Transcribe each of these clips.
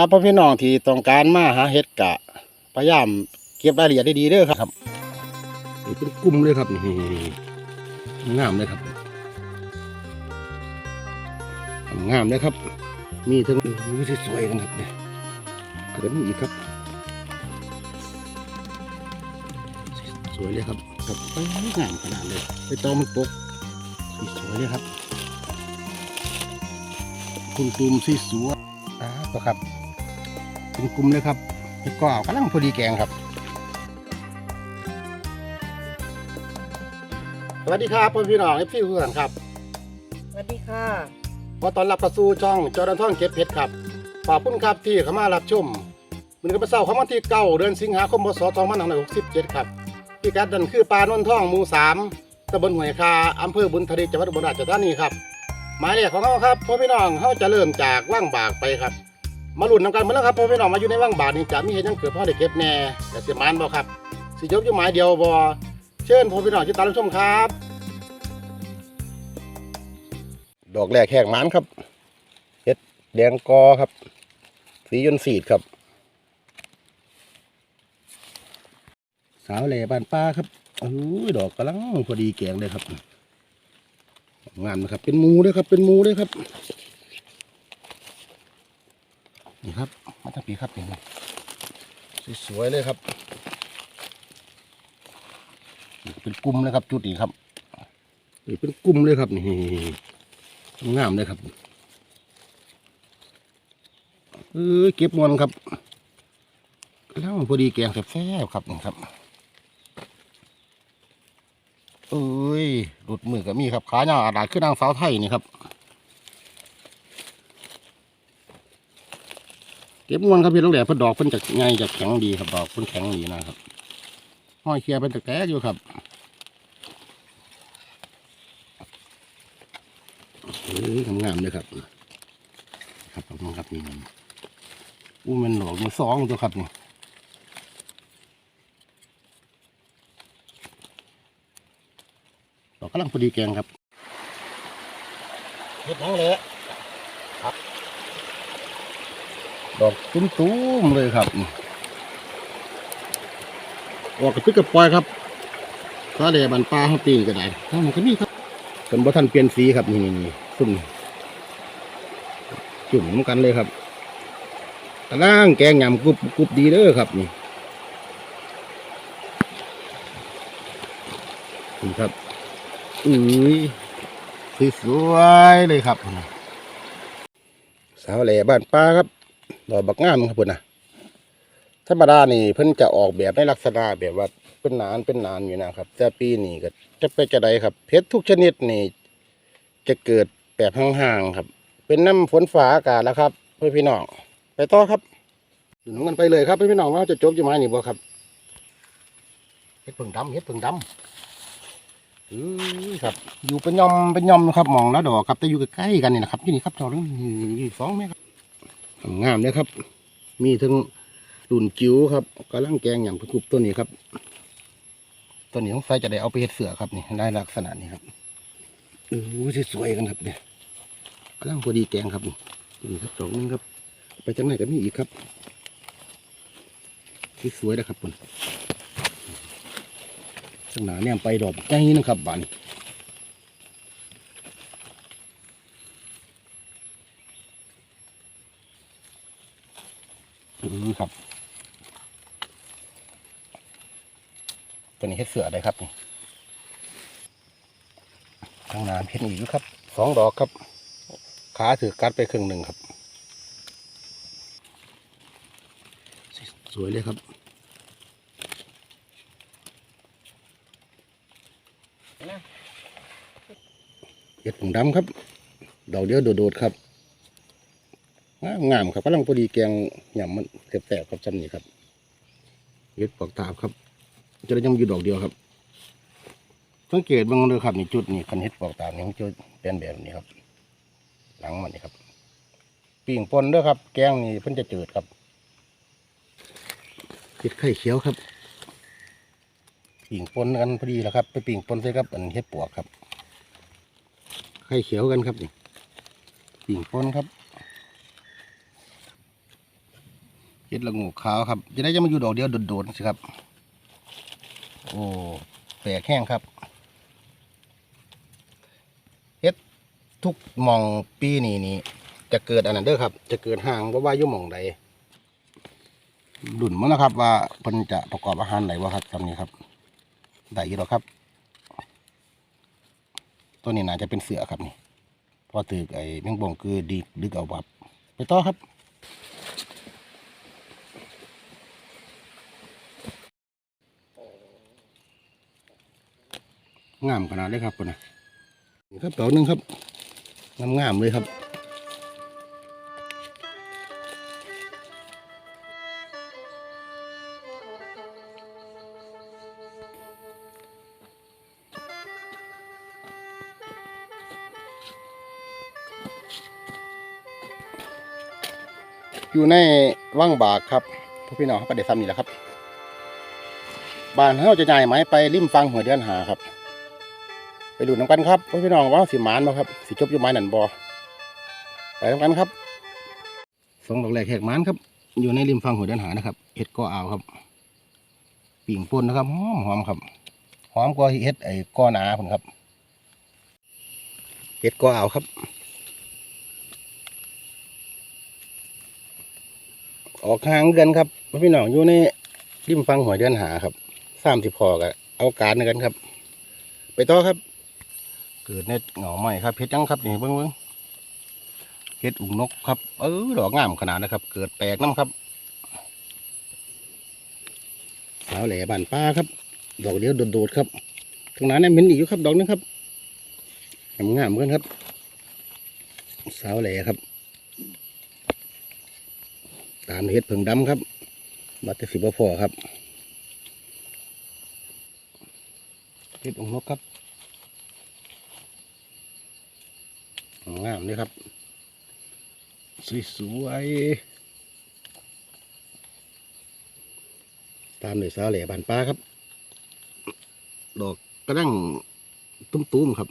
ครับพ่อพี่น้องที่ต้องการมาหาเห็ดกะพยายามเก็บรายละเอียดได้ดีเด้อครับนี่เป็นกลุ่มเลยครับนี่งามเลยครับงามเลยครับ มีทั้งมีสวยๆกันครับเนี่ยก็จะมีอีกครับ สวยเลยครับครับไปงามขนาดเลยไปตอมันปกสวยเลยครับ คุณตูมสีสวยอ่าครับ เป็นกลุ่มเลยครับเห็ดก็เอากำลังพอดีแกงครับ สวัสดีครับพ่อพี่น้องเอฟซีเพื่อนครับสวัสดีค่ะขอต้อนรับเข้าสู่ช่องจอดันท่องเก็บเพชรครับขอบคุณครับที่เข้ามารับชมมันก็เป็นเสาร์ของวันที่เก้าเดือนสิงหาคมพศ2567ครับพี่กัดดันคือปลานนท่องหมู่สามตำบลห้วยคาอำเภอบุญทลีจังหวัดอุบลราชธานีครับหมายเลขของเขาครับพ่อพี่น้องเขาจะเริ่มจากว่างบากไปครับ มาลุ้นนำกันมาแล้วครับพ่อพี่น้องมาอยู่ในว่างบากนี่จะมีเห็นยังเกิดพ่อได้เก็บแน่แต่เสียมานบ่ครับสิยกอยู่หมายเดียวบ่เชิญพ่อพี่น้องที่ตามรับชมครับ ดอกแรกแหกมันครับเห็ดแดงกอครับ สียนต์สีดครับ สาวแหล่บ้านป้าครับโอ้ยดอกกำลังพอดีแกงเลยครับ งามนะครับ เป็นมูด้วยครับ เป็นมูด้วยครับ นี่ครับมาตั้งปีครับนี่สวยๆเลยครับนี่เป็นกลุ่มเลยครับ จุดนี้ครับนี่เป็นกลุ่มเลยครับนี่งามเลยครับเออเก็บมวนครับ แล้วพอดีแกงแซ่บๆครับนี่ครับเอ้ยหลุดมือก็มีครับขาหน้าอาดาดขึ้นนางสาวไทยนี่ครับ เก็บมวนครับพี่ลูกแหล่เพิ่นดอกเพิ่นจะไงจะแข็งดีครับดอกเพิ่นแข็งดีนะครับห้อยเคลียร์เป็นตะแกรงอยู่ครับเอองามเลยครับ ครับขอบคุณครับนี่อู้มันหลอกมาสองตัวครับนี่ดอกกำลังพอดีแกงครับเห็ดนังเลยครับ ดอกตุ้มๆเลยครับออกกระปิกกระปอยครับซาเดบันปลาเขาปีนก็ได้ทั้งหมดก็มีครับเป็นบ่ทันเปลี่ยนสีครับนี่นี่ซุ่มจุ่มกันเลยครับกระล่างแกงยำกรุบกรุบดีเด้อครับนี่นี่ครับอุ้ยสวยๆเลยครับสาวแหล่บ้านป้าครับ ดอกบักงามครับเพิ่นนะธรรมดานี่เพิ่นจะออกแบบในลักษณะแบบว่าเป็นนานเป็นนานอยู่นะครับ แต่ปีนี้ก็จะเป็นจะไดครับ เพชรทุกชนิดนี่จะเกิดแบบห่างๆครับ เป็นน้ำฝนฟ้าอากาศแล้วครับเพื่อนพี่น้องไปต่อครับอยู่น้องกันไปเลยครับเพื่อนพี่น้องว่าจะจบจะไม้นี่บ่ครับเฮ็ดผึ่งดำเฮ็ดผึ่งดำอือครับ อยู่เป็นยอมเป็นยอมนะครับมองแล้วดอกครับแต่อยู่ใกล้ๆกันนี่นะครับที่นี่ครับดอกนึงอยู่สองเมครับ งามเลยครับ มีทั้งรุ่นจิ๋วครับกำลังแกงอย่างพกุบตัวนี้ครับ ตัวนี้ต้องใส่จะได้เอาไปเฮ็ดเสือครับนี่ได้ลักษณะนี้ครับโอ้สวยๆกันครับเนี่ยกำลังพอดีแกงครับนี่ครับสองนึงครับ ไปจังไหนก็มีอีกครับที่สวยนะครับคุณข้างหนาเนี่ยไปดอกใจนะครับบาน ครับ ตัวนี้เฮ็ดเสือได้ครับนี่ทางน้ำเห็นอีกอยู่ครับสองดอกครับ ขาถือกัดไปครึ่งหนึ่งครับ สวยเลยครับเห็ดผงดำครับดอกเดียวโดดๆครับงามงามๆครับกำลังพอดีแกงหยำมันแสบๆครับจำนี่ครับเห็ดปอกตาบครับ จะได้ยังอยู่ดอกเดียวครับ สังเกตเบางเลยครับนี่จุดนี่คันเฮ็ดปอกตามนี่มันจะเป็นแบบนี้ครับ หลังมันนี่ครับปิ่งปนเด้วยครับ แกงนี่เพิ่นจะจืดครับเฮ็ดไข่เขียวครับปิ่งปนกันพอดีแล้วครับ ไปปิ่งปนใส่กับอันเฮ็ดปวกครับไข่เขียวกันครับนี่ปิ่งปนครับ เฮ็ดละงูขาวครับจะได้จะมาอยู่ดอกเดียวโดดๆสิครับ โอ้แปลกแห้งครับเฮ็ดทุกมองปีนี้นี่จะเกิดอันนั้นเด้อครับ จะเกิดห่างว่าว่ายู่มองใดดุนมั้งนะครับ ว่าเพิ่นจะประกอบอาหารไหนวะครับตอนนี้ครับได้อยู่แล้วครับ ตัวนี้น่าจะเป็นเสือครับนี่เพอตึกไอ้แมงบ่งคือดีดึกเอาวับ ไปต่อครับ งามขนาดเลยครับคนนะนี่ครับเต่าหนึ่งครับงามงามเลยครับอยู่ในว่างบากครับพวกพี่น้องเขาก็ได้ซ้ำนี่แหละครับ บ้านเขาจะใหญ่ไหมไปริมฟังหัวเดือนหาครับ ไปดูน้ำกันครับพี่น้องว่าสิหมานบ่ครับสิจบอยู่ไม้หนันบ่ไปน้ำกันครับสองดอกแรกแหกหมานครับ อยู่ในริมฟังหัวเดือนหานะครับเห็ดกออ่าวครับปิ่งป่นนะครับหอมหอมครับหอมกว่าเห็ดไอ้กอหนาผมครับเห็ดกออ่าวครับออกห่างกันครับพี่น้องอยู่ในริมฟังหัวเดือนหาครับสามสิบพอกับเอาการในกันครับ ไปต่อครับ เกิดในเหงาใหม่ครับเพชรจังครับนี่เบิ้งเบิ้งเพชรอุ่งนกครับ เออดอกงามขนาดนะครับ เกิดแปลกน้ำครับสาวแหล่บานป้าครับ ดอกเดียวโดดๆครับตรงนั้นเนี่ยเหม็นอีกอยู่ครับ ดอกนึงครับงามเหมือนครับ สาวแหล่ครับ ตามเห็ดเผิงดำครับบัตรสิบพ่อครับเห็ดองนกครับ งามเลยครับ สวยๆตามเลยสาวแหล่บานปลาครับ ดอกกระดังตุ้มๆครับ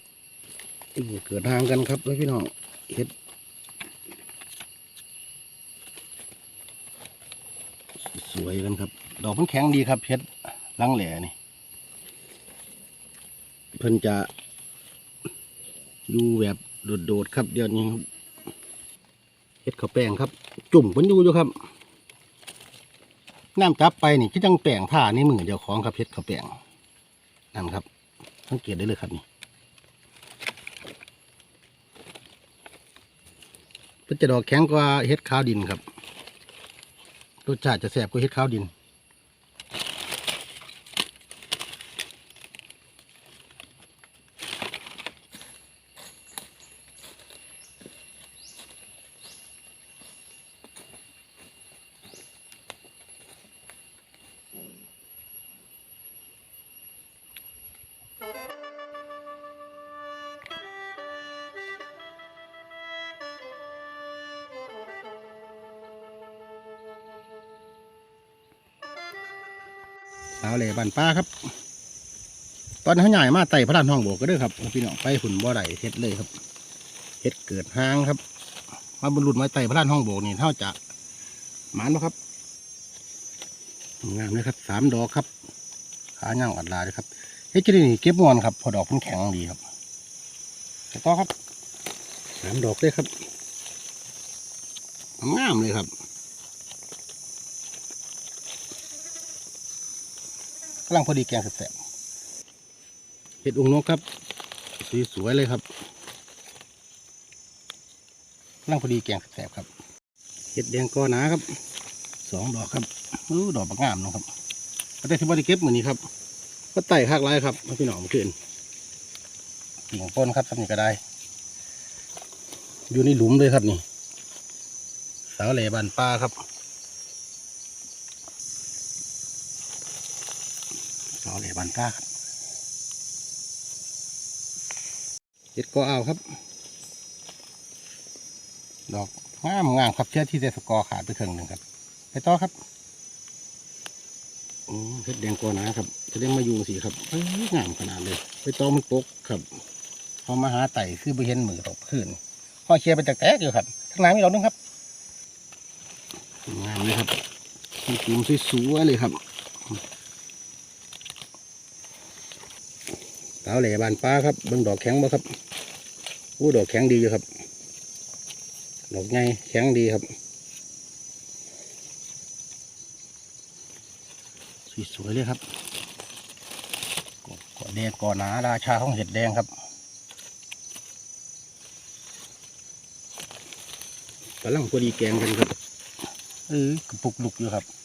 เกิดทางกันครับพี่น้องเห็ดสวยกันครับ ดอกมันแข็งดีครับเพชรลังแหล่นี่ เพิ่นจะอยู่แบบ โดดๆครับเดี๋ยวนี้ครับเฮ็ดข้าวแป้งครับ จุ่มเพิ่นอยู่อยู่ครับน้ำจับไปนี่คือจังแป้งท่านี่มือเดียวของครับเฮ็ดข้าวแป้งนั่นครับสังเกตได้เลยครับนี่เพิ่นจะดอกแข็งกว่าเฮ็ดขาวดินครับรสชาติจะแสบกว่าเห็ดข้าวดินาวเหล่บ้านป้าครับ ตอนนี้เขาใหญ่มาไต่พระลานห้องโบกก็เด้ครับพี่น้องไปหุ่นบ่อไหลเฮ็ดเลยครับเฮ็ดเกิดห้างครับมาบรรลุมาไต่พระลานห้องโบกนี่เท่าจะหมานบ่ครับงามเลยครับสามดอกครับขาย่างอัดลาเลยครับเฮ็ดจะได้เก็บงอนครับ พอดอกมันแข็งดีครับต่อครับสามดอกเลยครับงามเลยครับ กำลังพอดีแกงแสบๆเห็ดองนกครับสีสวยเลยครับกำลังพอดีแกงแสบๆครับเห็ดแดงกอหนาครับสองดอกครับเออดอกบางงามนะครับแต่ที่บริเก็บเหมือนนี้ครับก็ไต่คากไรครับพี่น้องมาขึ้นกิ่งต้นครับสักนี้ก็ได้ อยู่ในหลุมเลยครับนี่สาวเหล่บานป้าครับ สาว เหล่บานป้าครับเห็ดก็เอาครับ ดอกงามงามครับเชื่อที่เดสกอขาดไปครึ่งหนึ่งครับ ไปต่อครับอืมเห็ดแดงกอหนะครับจะได้มาอยู่สิครับเอ้ยงามขนาดเลย ไปต่อมันปกครับพอมาหาไต่คือไปเห็นมือตกขึ้นข้อเชียร์ไปจากแตกอยู่ครับทั้างหน้ำมีเราด้วยครับงามเลยครับเป็นกลุ่มสวยๆเลยครับ สาวแหล่บานป้าครับเบิ่งดอกแข็งบ่ครับอู้ดอกแข็งดีอยู่ครับ ดอกใหญ่แข็งดีครับสวยๆเลยครับกก่อแดงก่อหนาราชาของเห็ดแดงครับกำลังพอดีแกงกันครับเออกระปุกลุกอยู่ครับ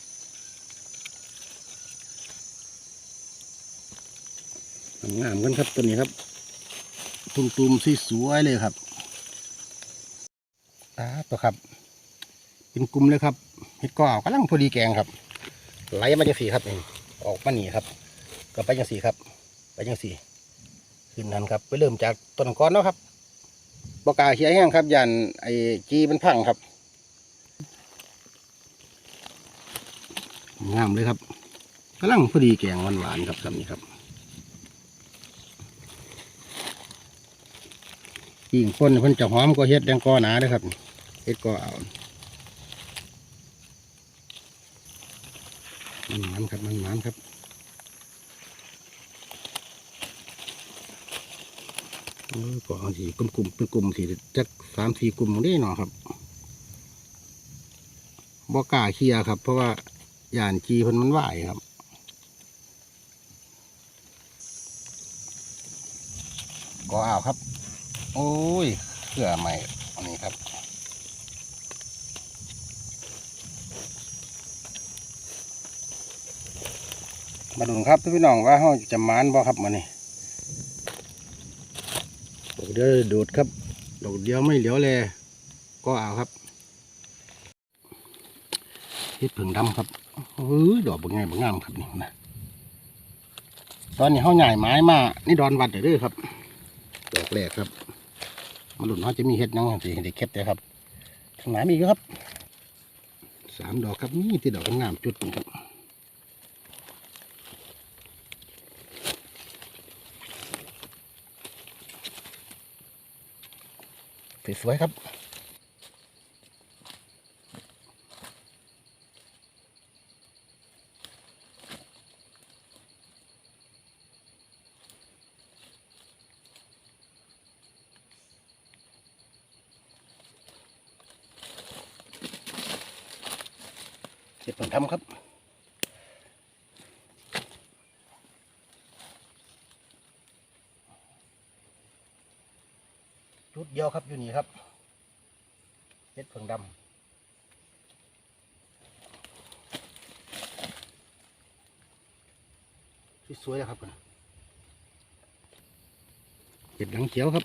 งามกันครับตัวนี้ครับ ตุ่มๆสวยเลยครับตาตัวครับ เป็นกลุ่มเลยครับเห็ดก่อกำลังพอดีแกงครับไหลมาจังสีครับนี่ออกมาหนีครับ ก็ไปจังสีครับ ไปจังสีขึ้นนั้นครับ ไปเริ่มจากต้นก้อนเนาะครับบกล้าเขียแห้งครับยันไอ้จีมันพังครับงามเลยครับกำลังพอดีแกงหวานๆครับคำนี้ครับ ยิ่งคนเพิ่นจะหอมก็เฮ็ดแดงกอหนาเลยครับเฮ็ดก็เอามันหมันครับมันหมันครับก็เอาสีกลุ่มๆเป็นกลุ่มสีจักสามสี่กลุ่มได้หน่อครับบ่กล้าเคลียครับ เพราะว่าย่านจีเพิ่นมันไหวครับก็เอาครับ โอ้ยเสื้อใหม่อันนี้ครับ มาดูครับพี่น้องว่าเขาจะมานบ่ครับมานี่ดอกเดียวดูดครับดอกเดียวไม่เหลียวแลก็เอาครับเฮ็ดผึ่งดำครับเฮ้ยดอกบางไงบางงามครับนี่นะตอนนี้เขาใหญ่ไม้มานี่ดอนวัดเด้อครับดอกแรกครับ มาดูเขาจะมีเห็ดยังสิเด็กเค็ดเลยครับทางไหนมีครับสามดอกครับนี่ที่ดอกงามจุดนี่ครับสวยๆครับ ผมทำครับจุดเดียวครับอยู่นี่ครับเห็ดเผืองดำสวยๆนะครับเห็ดหลังเขียวครับ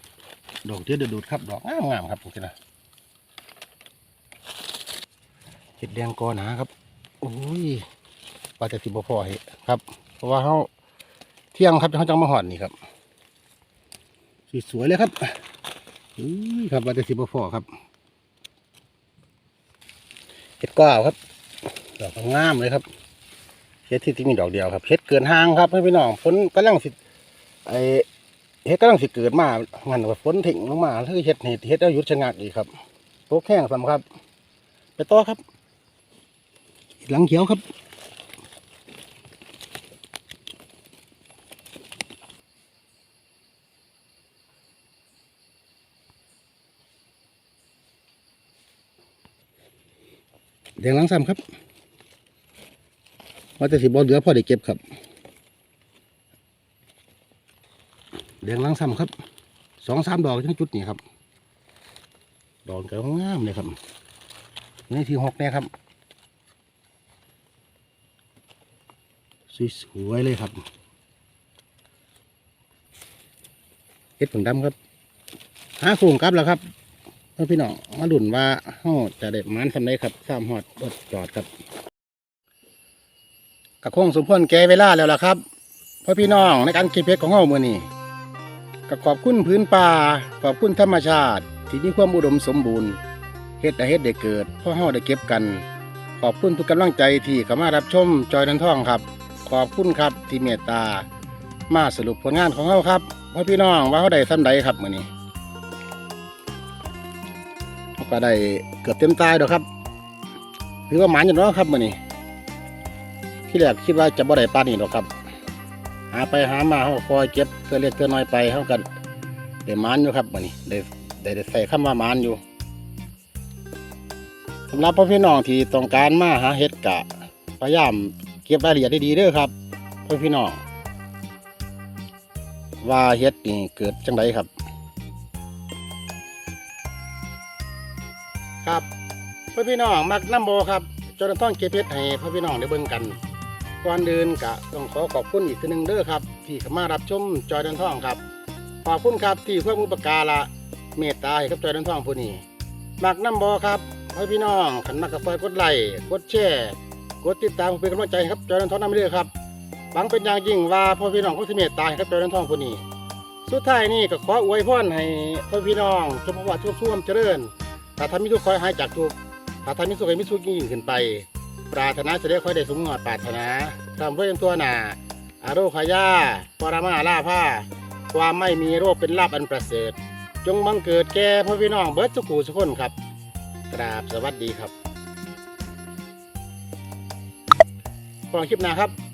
ดอกเดียวเดือดดูดครับ ดอกงามๆครับผมคิดนะเห็ดแดงกอหนาครับ โอ้ยปลาจะสิบพอเหครับ เพราะว่าเขาเที่ยงครับเขาจังมาหอดนี่ครับสวยๆเลยครับอุ้ยครับว่าจะสิบพอครับเห็ดก้าวครับ ดอกงามเลยครับเห็ดที่ที่มีดอกเดียวครับเห็ดเกินห้างครับให้พี่น้องฝนกำลังสิไอเห็ดกำลังสิเกิดมางั้นว่าฝนถึงลงมาคือเห็ดเห็ดเห็ดเอายุดชะงักอีกครับโตกแข้งสำครับ ไปต่อครับ หลังเขียวครับ แดงหลังซ้ำครับว่าจะสิบอลเหลือพอได้เก็บครับแดงหลังซ้ำครับสองสามดอกทั้งจุดนี่ครับ ดอกก็งามเลยครับนี่ที่หกเนี่ยครับ สวยๆเลยครับเฮ็ดผงดำครับหาโครงกลับแล้วครับพ่อพี่น้องมาดุนว่าเฮาจะได้หมันสำเร็จครับสามหอดรถจอดครับกระคงสมควรแก่เวลาแล้วล่ะครับเพื่อพี่น้องในการเก็บเพชรของเฮามื้อนี้ก็ขอบคุณพื้นป่าขอบคุณธรรมชาติ ที่มีความอุดมสมบูรณ์เฮ็ดได้เฮ็ดได้เกิดเพราะเฮาได้เก็บกัน ขอบคุณทุกกำลังใจที่เข้ามารับชมจอยนันท่องครับ ขอบคุณครับที่เมตตามาสรุปผลงานของเฮาครับเพื่อพี่น้องว่าเฮาได้ซ้ำใดครับมือนี้ก็ได้เกือบเต็มตายดอกครับถือว่าหมานอยู่เนาะครับมือนี้ที่แรกคิดว่าจะบ่ได้ปานนี้หรอกครับ หาไปหามาเฮาคอยเก็บเทื่อเล็กเทื่อน้อยไปเฮากันได้หมานอยู่ครับมือนี้ได้ได้ใส่คำว่าหมานอยู่สำหรับพ่อพี่น้องที่ต้องการมาหาเห็ดกะพยายาม เก็บรายละเอียดได้ดีเด้อครับพ่อพี่น้องว่าเห็ดนี่เกิดจังไดครับ ครับพ่อพี่น้องมักน้ำโบครับจนต้องเก็บเพชรให้พ่อพี่น้องได้เบิ่งกันก่อนเดินกะต้องขอขอบคุณอีกทีหนึ่งเด้อครับ ที่เข้ามารับชมจอยเดินท่องครับ ขอบคุณครับที่เพื่อมุปการะเมตตาให้กับจอยเดินท่องผู้นี้มักน้ำโบครับพ่อพี่น้องขันมักกาแฟกดไลค์กดแชร์ กดติดตามเพื่อเป็นกำลังใจครับจอยเดินทองน้ำเรือครับหวังเป็นอย่างยิ่งว่าพ่อพี่น้องก็สิเมตตาให้กับจอยเดินทองผู้นี้ สุดท้ายนี่ก็ขออวยพรให้พ่อพี่น้องจงพว่าทุกท่วมเจริญถ้าทำมิสุขคอยหายจากทุกถ้าทำมิสุขให้มิสุขยิ่งขึ้นไป ปรารถนาจะได้คอยได้สมหวังปรารถนาทำเพื่อตัวหนาอาโรคายาปรมาลาภาความไม่มีโรคเป็นลาบอันประเสริฐ จงบังเกิดแก่พ่อพี่น้องเบิร์ดสุขูสุขคนครับ กราบสวัสดีครับ พอคลิปหน้าครับ